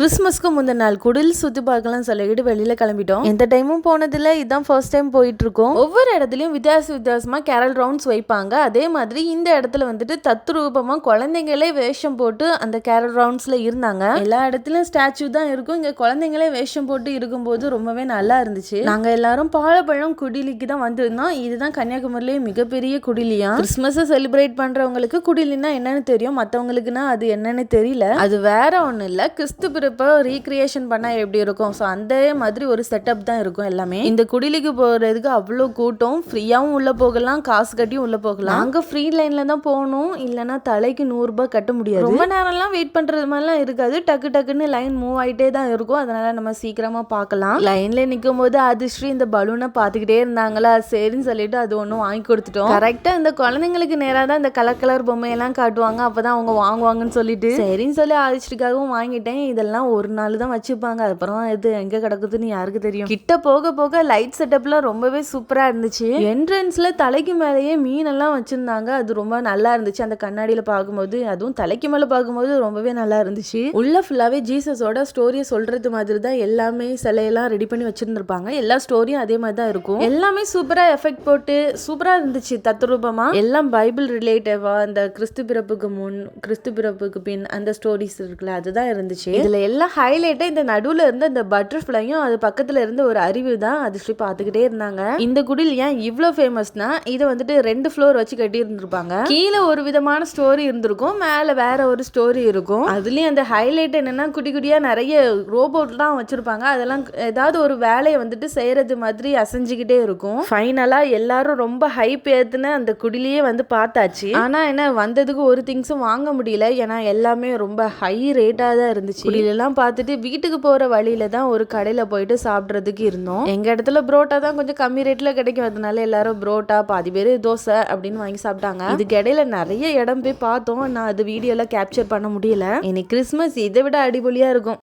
கிறிஸ்மஸ்க்கு முந்தின நாள் குடில் சுத்தி பார்க்கலாம் சொல்லிக்கிட்டு வெளியில கிளம்பிட்டோம். எந்த டைமும் போனதில்ல. இதுதான் ஃபர்ஸ்ட் டைம் போயிட்டு இருக்கோம் ஒவ்வொரு இடத்துலயும் வித்தியாச வித்தியாசமா கேரல் ரவுண்ட்ஸ் வைப்பாங்க. அதே மாதிரி இந்த இடத்துல வந்துட்டு தத்ரூபமா குழந்தைங்களே வேஷம் போட்டு அந்த கேரல் ரவுண்ட்ஸ்ல இருந்தாங்க. எல்லா இடத்துலயும் ஸ்டாச்சு தான் இருக்கும். இங்க குழந்தைங்களே வேஷம் போட்டு இருக்கும்போது ரொம்பவே நல்லா இருந்துச்சு. நாங்க எல்லாரும் பாலப்பழம் குடிலிக்கு தான் வந்திருந்தோம். இதுதான் கன்னியாகுமரியிலேயே மிகப்பெரிய குடிலியா. கிறிஸ்மஸை செலிப்ரேட் பண்றவங்களுக்கு குடிலின்னா என்னன்னு தெரியும். மற்றவங்களுக்குன்னா அது என்னன்னு தெரியல. அது வேற ஒன்றும் இல்ல. கிறிஸ்து பிறப்ப ரீக்ரியேஷன் பண்ணா எப்படி இருக்கும்? ஸோ அந்த மாதிரி ஒரு செட்டப் தான் இருக்கும் எல்லாமே. இந்த குடிலுக்கு போறதுக்கு அவ்வளோ கூட்டம். ஃப்ரீயாவும் உள்ள போகலாம் காசு கட்டியும் உள்ள போகலாம். அங்க ஃப்ரீ லைன்ல தான் போகணும். இல்லைன்னா தலைக்கு நூறு ரூபாய் கட்ட முடியாது. ரொம்ப நேரம்லாம் வெயிட் பண்றது மாதிரிலாம் இருக்காது. டக்கு டக்குன்னு லைன் மூவ் ஆயிட்டே தான் இருக்கும். அதனால நம்ம சீக்கிரமா பார்க்கலாம். லைன்ல நிற்கும் போது அதிர்ஷ்டி இந்த பலூனை பார்த்துக்கிட்டே இருந்தாங்களா? சரின்னு சொல்லிட்டு அது ஒன்றும் வாங்கி கொடுத்துட்டோம். கரெக்டா இந்த குழந்தைங்களுக்கு நேராக தான் இந்த கலர் கலர் பொம்மையெல்லாம் காட்டுவாங்க. அப்பதான் அவங்க வாங்குவாங்கன்னு சொல்லிட்டு. சரின்னு சொல்லி அதிர்ஷ்டிக்காகவும் வாங்கிட்டேன். இதெல்லாம் ஒரு நாள் தான் வச்சுப்பாங்க. அப்புறம் இது எங்க கிடக்குதுன்னு யாருக்கு தெரியும்? கிட்ட போக போக லைட் செட்டப்லாம் ரொம்பவே சூப்பரா இருந்துச்சு. என்ட்ரன்ஸ்ல தலைக்கு மேலேயே மீனெல்லாம் வச்சிருந்தாங்க. அது ரொம்ப நல்லா இருந்துச்சு. அந்த கண்ணாடியில பார்க்கும்போது அதுவும் தலைக்கு மேல பார்க்கும்போது ரொம்பவே நல்லா இருந்துச்சு. உள்ள ஃபுல்லாவே ஜீசஸோட ஸ்டோரியை சொல்றது மாதிரி தான் எல்லாமே சிலையெல்லாம் ரெடி பண்ணி வச்சிருந்திருப்பாங்க. எல்லா ஸ்டோரியும் அதே மாதிரி தான் இருக்கும். எல்லாமே சூப்பரா எஃபெக்ட் போட்டு சூப்பரா இருந்துச்சு தத்ரூபமா. எல்லாம் பைபிள் ரிலேட்டிவா அந்த கிறிஸ்து பிறப்புக்கு முன் கிறிஸ்து பிறப்புக்கு பின் அந்த ஸ்டோரிஸ் இருக்குல்ல அதுதான் இருந்துச்சு. இதுல எல்லாம் ஹைலைட்டாக இந்த நடுவில் இருந்த இந்த பட்டர்ஃப்ளையும் அது பக்கத்தில் இருந்த ஒரு அறிவு தான் அது பார்த்துக்கிட்டே இருந்தாங்க. இந்த குடில் ஏன் இவ்வளோ ஃபேமஸ்னா இதை வந்துட்டு ரெண்டு ஃப்ளோர் வச்சு கட்டி இருந்திருப்பாங்க கீழே ஒரு விதமான ஸ்டோரி இருந்திருக்கும் மேலே வேற ஒரு ஸ்டோரி இருக்கும். அதுலேயும் அந்த ஹைலைட் என்னன்னா குட்டி குட்டியாக நிறைய ரோபோட்லாம் வச்சுருப்பாங்க. அதெல்லாம் ஏதாவது ஒரு வேலையை வந்துட்டு செய்கிறது மாதிரி அசைஞ்சுக்கிட்டே இருக்கும். ஃபைனலாக எல்லாரும் ரொம்ப ஹைப் ஏற்றுன அந்த குடிலேயே வந்து பார்த்தாச்சு. ஆனால் என்ன வந்ததுக்கு ஒரு திங்ஸும் வாங்க முடியல. ஏன்னா எல்லாமே ரொம்ப ஹை ரேட்டாக தான் இருந்துச்சு. இதெல்லாம் பார்த்துட்டு வீட்டுக்கு போகிற வழியில தான் ஒரு கடையில் போயிட்டு சாப்பிட்றதுக்கு இருந்தோம். எங்கள் இடத்துல புரோட்டா தான் கொஞ்சம் கம்மி ரேட்டில் கிடைக்கும் அதனால எல்லாரும் புரோட்டா பாதி பேர் தோசை அப்படின்னு வாங்கி சாப்பிட்டாங்க. இதுக்கு இடையில நிறைய இடம் போய் பார்த்தோம். நான் அது வீடியோவில் கேப்சர் பண்ண முடியல. இன்னைக்கு கிறிஸ்மஸ் இதை விட அடிபொலியாக இருக்கும்.